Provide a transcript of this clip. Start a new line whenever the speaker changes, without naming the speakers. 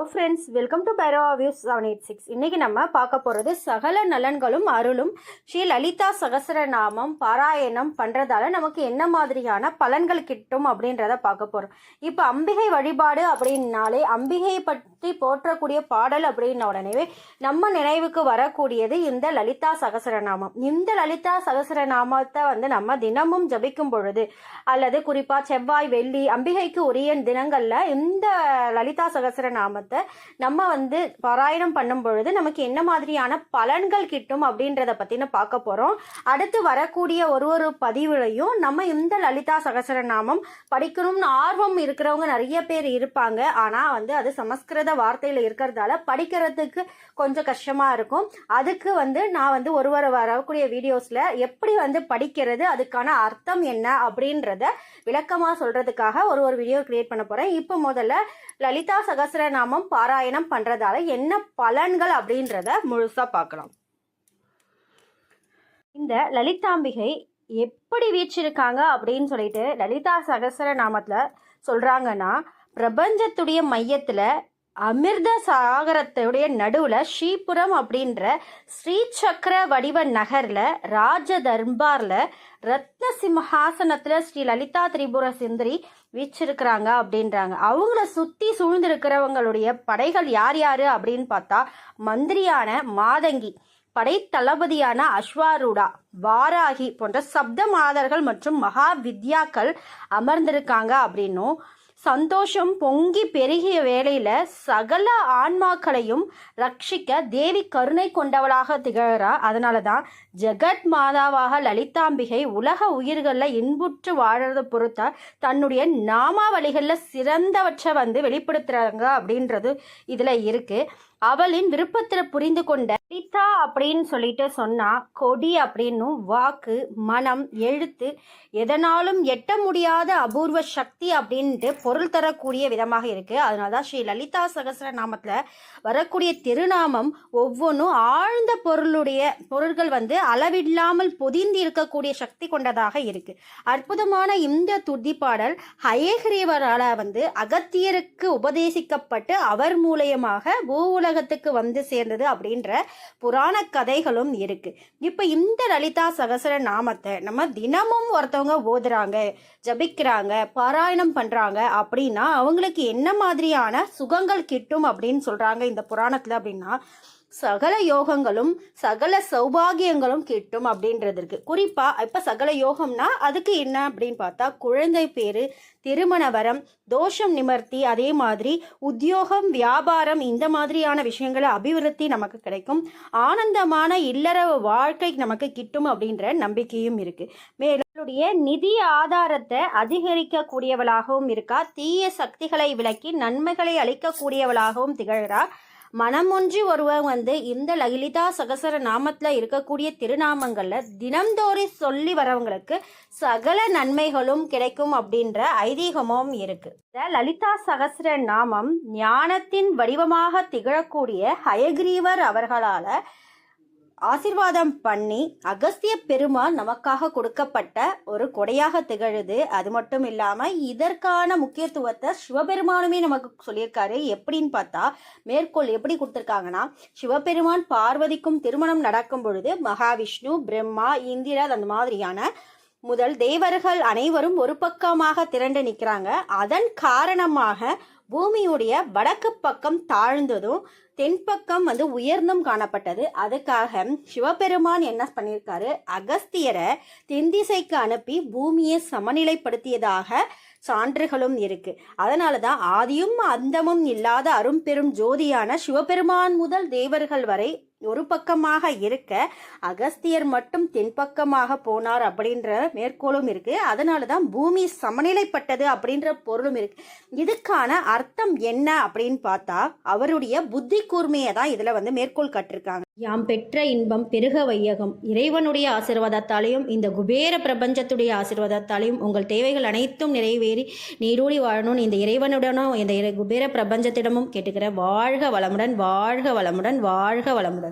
Hello friends welcome to Pyro Views seven eight six இன்றைக்கி நம்ம பார்க்க போகிறது சகல நலன்களும் அருளும் ஸ்ரீ லலிதா சகசரநாமம் பாராயணம் பண்ணுறதால நமக்கு என்ன மாதிரியான பலன்கள் கிட்டும் அப்படின்றத பார்க்க போகிறோம் இப்போ அம்பிகை வழிபாடு அப்படின்னாலே அம்பிகையை பற்றி போற்றக்கூடிய பாடல் அப்படின்ன உடனே நம்ம நினைவுக்கு வரக்கூடியது இந்த லலிதா சகசரநாமம். இந்த லலிதா சகசரநாமத்தை வந்து நம்ம தினமும் ஜபிக்கும் பொழுது அல்லது குறிப்பாக செவ்வாய் வெள்ளி அம்பிகைக்கு உரிய தினங்களில் இந்த லலிதா சகசரநாமத்தை நம்ம வந்து பாராயணம் பண்ணும் பொழுது நமக்கு என்ன மாதிரியான பலன்கள் கிட்டும் அப்படின்றத பற்றின பார்க்க போகிறோம் அடுத்து வரக்கூடிய ஒரு ஒரு பதிவுலையும் நம்ம இந்த லலிதா சகசரநாமம் படிக்கணும்னு ஆர்வம் இருக்கிறவங்க நிறைய பேர் இருப்பாங்க. ஆனால் வந்து அது சமஸ்கிருத வார்த்தையில் இருக்கிறதால படிக்கிறதுக்கு கொஞ்சம் கஷ்டமாக இருக்கும். அதுக்கு வந்து நான் வந்து ஒரு வர வரக்கூடிய வீடியோஸில் எப்படி வந்து படிக்கிறது அதுக்கான அர்த்தம் என்ன அப்படின்றத விளக்கமாக சொல்கிறதுக்காக ஒரு ஒரு வீடியோ கிரியேட் பண்ண போகிறேன் இப்போ முதல்ல லலிதா நாமம் பாராயணம் பண்ணுறதால என்ன பலன்கள் அப்படின்றத முழுசாக பார்க்கலாம். இந்த லலிதாம்பிகை எப்படி வீச்சிருக்காங்க அப்படின்னு சொல்லிட்டு லலிதா சகசர நாமத்தில் சொல்கிறாங்கன்னா பிரபஞ்சத்துடைய மையத்தில் அமிர்த சாகரத்துடைய நடுவில் ஸ்ரீபுரம் அப்படின்ற ஸ்ரீசக்கர வடிவ நகரில் ராஜ தர்பாரில் ரத்ன சிம்ஹாசனத்தில் ஸ்ரீ லலிதா திரிபுர சுந்தரி வீச்சிருக்கிறாங்க அப்படின்றாங்க. அவங்கள சுற்றி சூழ்ந்திருக்கிறவங்களுடைய படைகள் யார் யார் அப்படின்னு பார்த்தா மந்திரியான மாதங்கி படை தளபதியான அஸ்வாரூடா வாராகி போன்ற சப்த மாதர்கள் மற்றும் மகா வித்யாக்கள் அமர்ந்திருக்காங்க அப்படின்னும் சந்தோஷம் பொங்கி பெருகிய வேளையில சகல ஆன்மாக்களையும் ரட்சிக்க தேவி கருணை கொண்டவளாக திகழறா. அதனால தான் ஜெகத் மாதாவாக லலிதாம்பிகை உலக உயிர்களில் இன்புற்று வாழறது பொறுத்த தன்னுடைய நாமாவளிகளில் சிறந்தவற்றை வந்து வெளிப்படுத்துறாங்க அப்படின்றது இதில் இருக்கு. அவளின் விருப்பத்தில் புரிந்து கொண்ட பித்தா அப்படின்னு சொல்லிட்டு சொன்னால் கொடி அப்படின்னும் வாக்கு மனம் எழுத்து எதனாலும் எட்ட முடியாத அபூர்வ சக்தி அப்படின்ட்டு பொருள் தரக்கூடிய விதமாக இருக்குது அதனால தான் ஸ்ரீ லலிதா சகசர நாமத்தில் வரக்கூடிய திருநாமம் ஒவ்வொன்றும் ஆழ்ந்த பொருளுடைய பொருள்கள் வந்து அளவில்லாமல் பொதிந்து இருக்கக்கூடிய சக்தி கொண்டதாக இருக்குது அற்புதமான இந்த துதி பாடல் ஹயகிரீவரால் வந்து அகத்தியருக்கு உபதேசிக்கப்பட்டு அவர் மூலயமாக பூ உலகத்துக்கு வந்து சேர்ந்தது அப்படின்ற புராண கதைகளும் இருக்கு. இப்போ இந்த லலிதா சகசர நாமத்தை நம்ம தினமும் ஒருத்தவங்க ஓதுறாங்க ஜபிக்கிறாங்க பாராயணம் பண்றாங்க அப்படின்னா அவங்களுக்கு என்ன மாதிரியான சுகங்கள் கிட்டும் அப்படின்னு சொல்றாங்க இந்த புராணத்துல அப்படின்னா சகல யோகங்களும் சகல சௌபாகியங்களும் கிட்டும் அப்படின்றது குறிப்பாக இப்போ சகல யோகம்னா அதுக்கு என்ன அப்படின்னு பார்த்தா குழந்தை பேர் திருமண வரம் தோஷம் நிமர்த்தி அதே மாதிரி உத்தியோகம் வியாபாரம் இந்த மாதிரியான விஷயங்களை அபிவிருத்தி நமக்கு கிடைக்கும். ஆனந்தமான இல்லற வாழ்க்கை நமக்கு கிட்டும் அப்படின்ற நம்பிக்கையும் இருக்குது மேலும் நிதி ஆதாரத்தை அதிகரிக்கக்கூடியவளாகவும் இருக்கா தீய சக்திகளை விலக்கி நன்மைகளை அளிக்கக்கூடியவளாகவும் திகழ்கிறா மனமொன்றி ஒருவன் வந்து இந்த லலிதா சகசர நாமத்தில் இருக்கக்கூடிய திருநாமங்களில் தினந்தோறி சொல்லி வரவங்களுக்கு சகல நன்மைகளும் கிடைக்கும் அப்படின்ற ஐதீகமும் இருக்கு. இந்த லலிதா சகசர நாமம் ஞானத்தின் வடிவமாக திகழக்கூடிய ஹயக்ரீவர் அவர்களால் ஆசிர்வாதம் பண்ணி அகஸ்திய பெருமாள் நமக்காக கொடுக்கப்பட்ட ஒரு கொடையாக திகழுது. அது மட்டும் இல்லாமல் இதற்கான முக்கியத்துவத்தை சிவபெருமானுமே நமக்கு சொல்லியிருக்காரு. எப்படின்னு பார்த்தா மேற்கோள் எப்படி கொடுத்துருக்காங்கன்னா சிவபெருமான் பார்வதிக்கும் திருமணம் நடக்கும் பொழுது மகாவிஷ்ணு பிரம்மா இந்திரா அந்த மாதிரியான முதல் தேவர்கள் அனைவரும் ஒரு பக்கமாக திரண்டு நிற்கிறாங்க அதன் காரணமாக பூமியுடைய வடக்கு பக்கம் தாழ்ந்ததும் தென்பக்கம் வந்து உயர்ந்தும் காணப்பட்டது. அதுக்காக சிவபெருமான் என்ன பண்ணியிருக்காரு? அகஸ்தியரை தென்திசைக்கு அனுப்பி பூமியை சமநிலைப்படுத்தியதாக சான்றுகளும் இருக்கு. அதனால தான் ஆதியும் அந்தமும் இல்லாத அரும்பெரும் ஜோதியான சிவபெருமான் முதல் தேவர்கள் வரை ஒரு பக்கமாக இருக்க அகஸ்தியர் மட்டும் தென்பக்கமாக போனார் அப்படின்ற மேற்கோளும் இருக்கு. அதனால தான் பூமி சமநிலைப்பட்டது அப்படின்ற பொருளும் இருக்கு. இதுக்கான அர்த்தம் என்ன அப்படின்னு பார்த்தா அவருடைய புத்தி கூர்மையை தான் இதில் வந்து மேற்கோள் கட்டிருக்காங்க. யாம் பெற்ற இன்பம் பெருக வையகம். இறைவனுடைய ஆசிர்வாதத்தாலையும் இந்த குபேர பிரபஞ்சத்துடைய ஆசிர்வாதத்தாலையும் உங்கள் தேவைகள் அனைத்தும் நிறைவேறி நீடூழி வாழணும்னு இந்த இறைவனுடனும் இந்த குபேர பிரபஞ்சத்திடமும் கேட்டுக்கிற வாழ்க வளமுடன் வாழ்க வளமுடன் வாழ்க வளமுடன்.